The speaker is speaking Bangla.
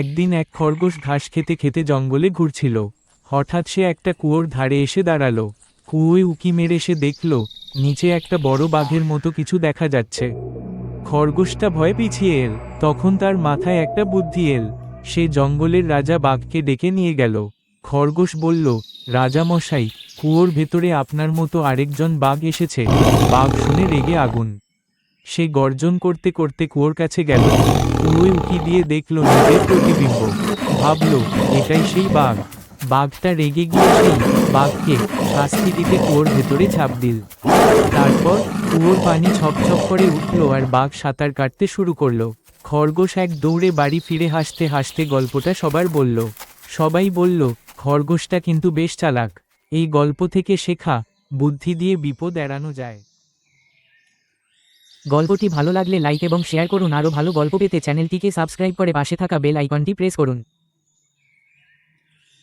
একদিন এক খরগোশ ঘাস খেতে খেতে জঙ্গলে ঘুরছিল। হঠাৎ সে একটা কুয়োর ধারে এসে দাঁড়াল। কুয়োয় উকি মেরে সে দেখল, নিচে একটা বড় বাঘের মতো কিছু দেখা যাচ্ছে। খরগোশটা ভয়ে পিছিয়ে এল। তখন তার মাথায় একটা বুদ্ধি এল। সে জঙ্গলের রাজা বাঘকে ডেকে নিয়ে গেল। খরগোশ বলল, রাজা মশাই, কুয়োর ভেতরে আপনার মতো আরেকজন বাঘ এসেছে। বাঘ শুনে রেগে আগুন। সে গর্জন করতে করতে কুয়োর কাছে গেল। কুয়োয় উকি দিয়ে দেখল নিজের প্রতিবিম্ব। ভাবল, এটাই সেই বাঘ। বাঘটা রেগে গিয়ে সেই বাঘকে শাস্তি দিতে কুয়োর ভেতরে ঝাঁপ দিল। তারপর কুয়োর পানি ছপছপ করে উঠল আর বাঘ সাঁতার কাটতে শুরু করল। খরগোশ এক দৌড়ে বাড়ি ফিরে হাসতে হাসতে গল্পটা সবার বলল। সবাই বলল, খরগোশটা কিন্তু বেশ চালাক। এই গল্প থেকে শেখা, বুদ্ধি দিয়ে বিপদ এড়ানো যায়। গল্পটি ভালো লাগলে লাইক এবং শেয়ার করুন। আরও ভালো গল্প পেতে চ্যানেলটিকে সাবস্ক্রাইব করে পাশে থাকা বেল আইকনটি প্রেস করুন।